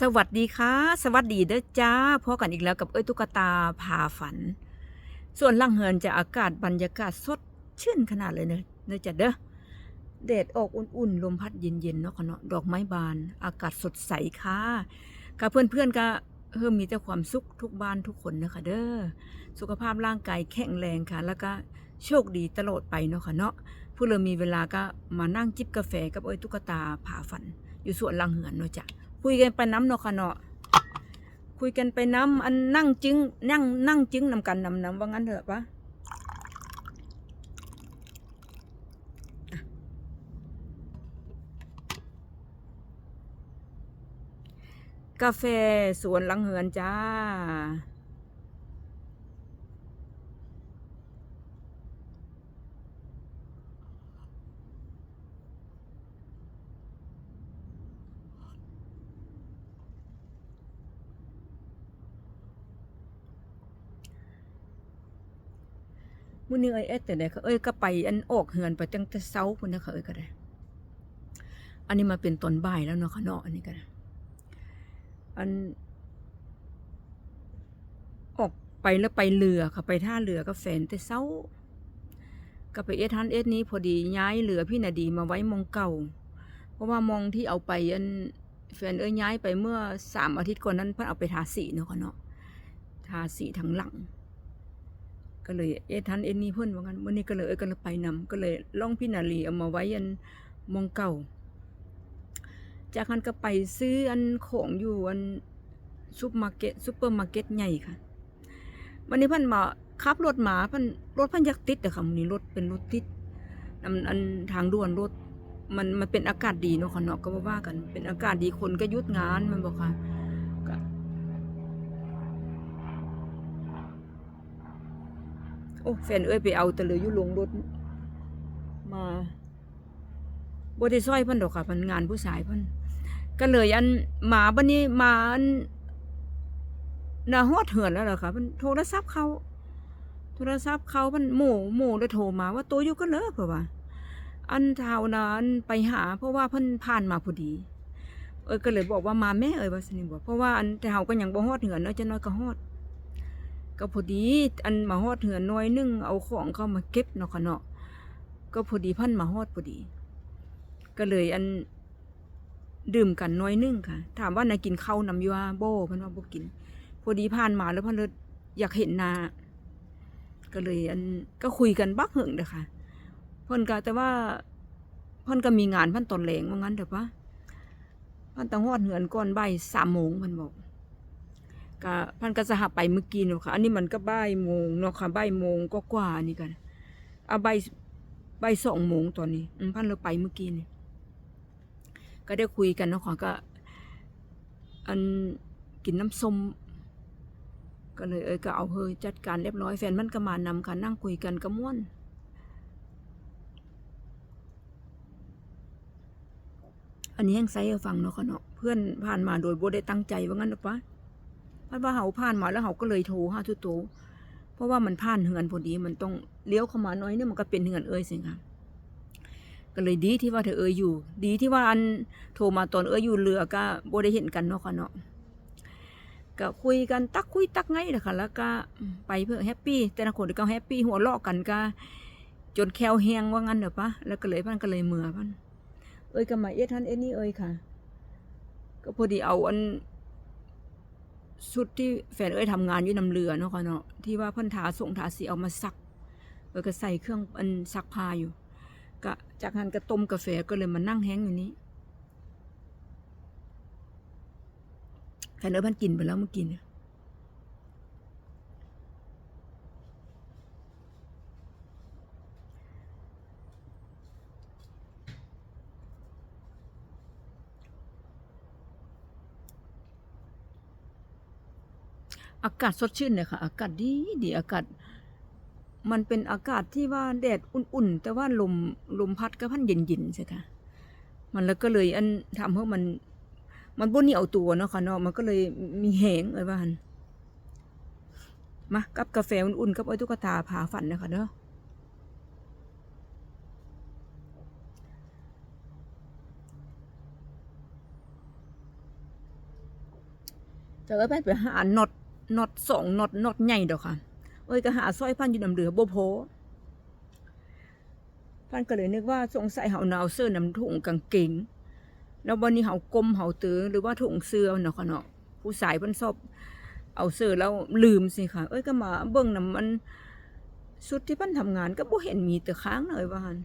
สวัสดีค่ะ สวัสดีเด้อจ้าพบกันอีกแล้วกับเอ้ยตุ๊กตาพาฝัน ส่วนล่างเหินจะอากาศบรรยากาศสดชื่นขนาดเลยเนอะเนอะจ้ะเด้อแดดออกอุ่นๆ ลมพัดเย็นๆเนาะค่ะเนาะดอกไม้บาน อากาศสดใสค่ะกับเพื่อนๆก็เพิ่มมีแต่ความสุขทุกบ้านทุกคนนะคะเด้อสุขภาพร่างกายแข็งแรงค่ะ แล้วก็โชคดีตลอดไปเนาะค่ะเนาะผู้เรามีเวลาก็มานั่งจิบกาแฟกับเอ้ยตุ๊กตาผาฝัน อยู่สวนลังเหือนเนาะจ้ะ คุยกันไปน้ำเนาะค่ะเนาะคุยกันไปน้ำอันนั่งจึงนั่งนั่งจึงนำกันนำน้ำว่างั้นเถอะปะอะกาแฟสวนหลังเหือนจ้า มื้อนี้เอ้ยเอ็ดแต่ไหนเขาเอ้ยก็ไปอันออกเหือนไปตั้งแต่เช้าพุ่นนะเขาเอ้ยก็ได้ อันนี้มาเป็นตอนบ่ายแล้วเนาะค่ะเนาะอันนี้ก็ได้อัน ออกไปแล้วไปเรือค่ะไปท่าเรือก็แฟนแต่เช้า ก็ไปเอ็ดทันเอ็ดนี้พอดีย้ายเรือพี่นาดีมาไว้มองเก่า เพราะว่ามองที่เอาไปอันแฟนเอ้ยย้ายไปเมื่อสามอาทิตย์ก่อนนั้นเพิ่นเอาไปทาสีเนาะค่ะเนาะทาสีทั้งหลัง ก็เลยเอะทันเอ็นนี่เพิ่นว่างั้นวันนี้ก็เลยเอ้ยก็เลยไปนำก็เลยล่องพี่นาลีเอามาไว้อันมองเก่า จากนั้นก็ไปซื้ออันของอยู่อันซุปมาร์เก็ตซุปเปอร์มาร์เก็ตใหญ่ค่ะวันนี้เพิ่นมาขับรถมาเพิ่นรถเพิ่นยักติดอะค่ะวันนี้รถเป็นรถติดอันอันทางด่วนรถมันมันเป็นอากาศดีเนาะค่ะเนาะก็ว่ากันเป็นอากาศดีคนก็ยุดงานมันบอกค่ะก็ โอ้แฟนเอ้ยไปเอาต่เลืออยู่ลงรถมาบ่ได้ซอยเพิ่นดอกค่ะเพิ่นงานผู้ชายเพิ่นก็เลยอันหมาบัดนี้หมาอันน่าฮอดเหือนแล้วล่ะค่ะเพิ่นโทรศัพท์เขาโทรศัพท์เขาเพิ่นหมู่หมู่ได้โทรมาว่าตัวอยู่กันเหรอเพิ่นว่าอันเท่านั้นไปหา เพราะว่าเพิ่นผ่านมาพอดี เอ้ยก็เลยบอกว่ามาแม่เอ้ยว่าซั่นนี่บอกเพราะว่าอันแต่าก็ยังบ่ฮอดเหือนเนาะจะน้อยก็ฮอด ก็พอดีอันมาฮอดเหือนน้อยนึงเอาของเข้ามาเก็บเนาะค่ะเนาะก็พอดีพันมาฮอดพอดี ก็เลยอันดื่มกันน้อยนึงค่ะ ถามว่านายกินข้าวนำยู่ว่าบ่เพิ่นว่าบ่กิน พอดีผ่านมาแล้วพิ่นเลยอยากเห็นนาก็เลยอันก็คุยกันบักเหิงเด้อค่ะเพิ่นก็แต่ว่าเพิ่นก็มีงานพิ่นตอนแลงว่างั้นเด้อปะพิ่นต้องฮอดเหือนก่อนใบ่าย3โมงพิ่นบอก ก็พันก็จะหับไปเมื่อกี้เนาะค่ะ อันนี้มันก็บ่ายโมงเนาะค่ะบ่ายโมงก็กว่านี่กันเอาบ่ายบ่ายสองโมงตอนนี้พันเราไปเมื่อกี้นี่ก็ได้คุยกันเนาะค่ะก็ อันกินน้ำส้มก็เลยเอ้ยก็เอาเฮยจัดการเรียบร้อยแฟนมันก็มานำค่ะนั่งคุยกันก็ม่วนอันนี้ยังไซให้ฟังเนาะค่ะเนาะเพื่อนผ่านมาโดยบ่ได้ตั้งใจว่างั้นหรอปะ พัดว่าเขาผ่านมาแล้วเขาก็เลยโทรหาทุโตเพราะว่ามันผ่านเหือนพอดีมันต้องเลี้ยวเข้ามาน้อยเนี่ยมันก็เป็นเหือนเอ้ยสิคะก็เลยดีที่ว่าเธอเอ้ยอยู่ ดีที่ว่าอันโทรมาตอนเอ้ยอยู่เรือก็บ่ได้เห็นกันเนาะค่ะเนาะก็คุยกันตักคุยตักไงนะคะแล้วก็ไปเพื่อแฮปปี้แต่ละคนก็แฮปปี้หัวเราะกันก็จนแควแหงว่างั้นเด้อปะแล้วก็เลยพันก็เลยเมื่อพันเอ้ยก็มาเอ็ดทันเอ็ดนี่เอ้ยค่ะ ก็พอดีเอาอัน ชุดที่แฟนเอ้ยทำงานอยู่นำเรือเนาะค่ะเนาะที่ว่าเพิ่นทาส่งทาสีเอามาซักเออก็ใส่เครื่องอันซักผ้าอยู่ก็จากนั้นก็ต้มกาแฟก็เลยมานั่งแห้งอยู่นี้แฟนเอ้ยเพันกินไปแล้วเมื่อกี้เนี่ย อากาศสดชื่นเลยค่ะ อากาศดีดีอากาศ มันเป็นอากาศที่ว่าแดดอุ่นๆ แต่ว่าลมลมพัดก็พันเย็นๆใช่ค่ะ มันแล้วก็เลยอันทำให้มัน มันบ่เหนียวตัวเนาะค่ะเนาะมันก็เลยมีแหงเลยว่าหันมากับกาแฟอุ่นๆกับไอ้ตุ๊กตาผาฝันนะคะเนาะจะเอ้ยไปไปหาน็อต น็อตสองน็อตน็อตใหญ่ดอกค่ะ เอ้ยก็หาสร้อยพันอยู่นำเรือบ่พอพันก็เลยนึกว่าสงสัยเฮาหนาวเสื้อนำถุงกางเกงแล้ววันนี้เฮากลมเฮาตือหรือว่าถุงเสื้อเนาะค่ะเนาะผู้สายเพิ่นชอบเอาเสื้อแล้วลืมสิค่ะ เอ้ยก็มาเบิ่งนำมันสุดที่เพิ่นทำงานก็บ่เห็นมีแต่ค้างเลยว่าหั่น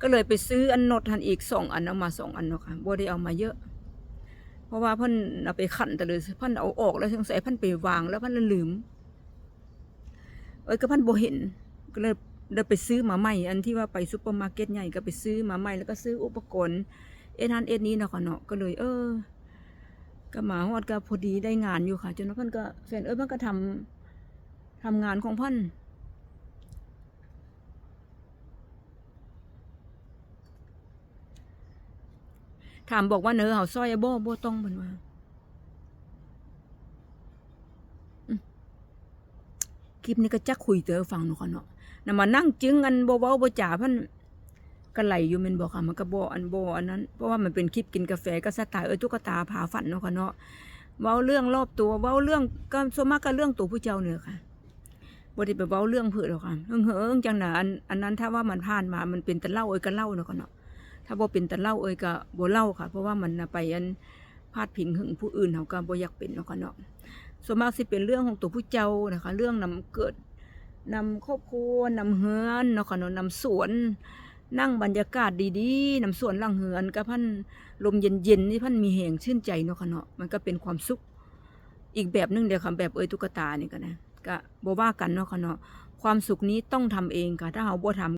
ก็เลยไปซื้ออันน็อตหันอีกสองอันเอามาสองอันเนาะค่ะบ่ได้เอามาเยอะ ราะว่าพิ่นเอาไปขันแต่เลยพิ่นเอาออกแล้วสงสัยพิ่นไปวางแล้วพิ่นลืมเอ้ยก็พิ่นบ่เห็นก็เลยเลยไปซื้อมาใหม่อันที่ว่าไปซุปเปอร์มาร์เก็ตใหญ่ก็ไปซื้อมาใหม่แล้วก็ซื้ออุปกรณ์เอ็นนันเอ็นนี้เนาะค่ะเนาะก็เลย เออก็มาฮอดก็พอดีได้งานอยู่ค่ะ จนพิ่นก็แฟนเอ้ยพิ่นก็ทำทำงานของพิ่น ถามบอกว่าเนอเฮาซอยอะบ่บ่ต้องเพิ่นว่าคลิปนี้ก็จักคุยเตอฟังเนาะค่ะเนาะนำมานั่งจึงอันโบเว้าบ่จ่าพิ่นก็ไหลอยู่ม่นบ่ค่ะมันก็บ่อันบ่อันนั้น เพราะว่ามันเป็นคลิปกินกาแฟก็สไตล์เอ้ยตุ๊กตาพาฝันเนาะค่ะเนาะเว้าเรื่องรอบตัวเว้าเรื่องก็ส่วนมากก็เรื่องตัวผู้เจ้าเนี่ยค่ะบ่ได้ไปเว้าเรื่องเพิ่นหรอกค่ะเฮิงเฮงจังหน่ะอันอันนั้นถ้าว่ามันผ่านมามันเป็นแต่เล่าเอ้ยก็เล่าเนาะค่ะเนาะ ถ้าบ่เป็นแต่เล่าเอ้ยก็บ่เล่าค่ะ เพราะว่ามันไปอันพาดพิงถึงผู้อื่นเฮาก็บ่อยากเป็นเนาะค่ะเนาะส่วนมากสิเป็นเรื่องของตัวผู้เจ้านะคะ เรื่องนำเกิดนำครอบครัวนำเฮือนเนาะค่ะเนาะนำสวน นั่งบรรยากาศดีๆนำสวนหลังเฮือนก็พันลมเย็นๆนี่พันมีแหงชื่นใจเนาะค่ะเนาะมันก็เป็นความสุขอีกแบบหนึงเดียวค่ะแบบเอ้ยตุ๊กตานี่ก็นะก็บ่ว่ากันเนาะค่ะเนาะความสุขนี้ต้องทำเองค่ะถ้าเราบ่ทำ